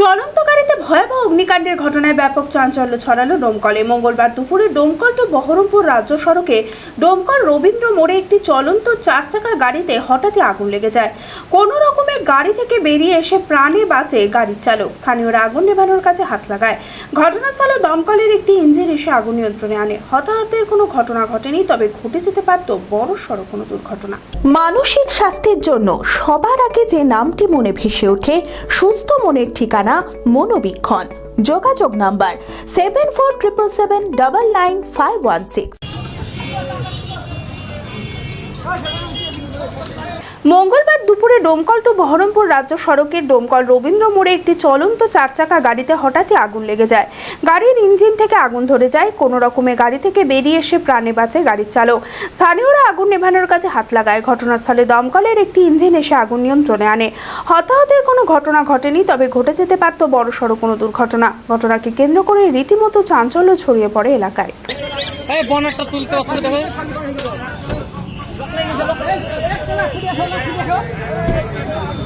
চলন্ত গাড়িতে ভয়াবহ অগ্নিকাণ্ডের ঘটনায় ব্যাপক চাঞ্চল্য ছড়ালো ডোমকলে। মঙ্গলবার দুপুরে ডোমকল টু বহরমপুর রাজ্য সড়কে ডোমকল রবীন্দ্র মোড়ে একটি চলন্ত চার চাকা গাড়িতে হঠাৎই আগুন লেগে যায়। কোনো রকমে গাড়ি থেকে বেরিয়ে এসে প্রাণে বাঁচে গাড়ির চালক। স্থানীয়রা আগুন নেভানোর কাছে হাত লাগায়। ঘটনাস্থলে দমকলের একটি ইঞ্জিন এসে আগুন নিয়ন্ত্রণে আনে। হতাহতের কোনো ঘটনা ঘটেনি, তবে ঘটে যেতে পারত বড় সড় কোনো দুর্ঘটনা। মানসিক স্বাস্থ্যের জন্য সবার আগে যে নামটি মনে ভেসে ওঠে, সুস্থ মনের ঠিকানা মনোবীক্ষণ যোগাযোগ number seven four triple seven double nine five one six মঙ্গলবার দুপুরে ডোমকল টু বহরমপুর রাজ্য সড়কের ডোমকল রবীন্দ্র মোড়ে একটি চলন্ত চার চাকা গাড়িতে হঠাৎই আগুন লেগে যায়। গাড়ির ইঞ্জিন থেকে আগুন ধরে যায়। কোনো রকমে গাড়ি থেকে বেরিয়ে এসে প্রাণে বাঁচে গাড়ির চালক। স্থানীয়রা আগুন নেভানোর কাছে হাত লাগায়। ঘটনাস্থলে দমকলের একটি ইঞ্জিন এসে আগুন নিয়ন্ত্রণে আনে। হতাহতের কোনো ঘটনা ঘটেনি, তবে ঘটে যেতে পারত বড় সড়ো কোনো দুর্ঘটনা। ঘটনাকে কেন্দ্র করে রীতিমতো চাঞ্চল্য ছড়িয়ে পড়ে এলাকায়। খুলে খুলে খুলে খুলে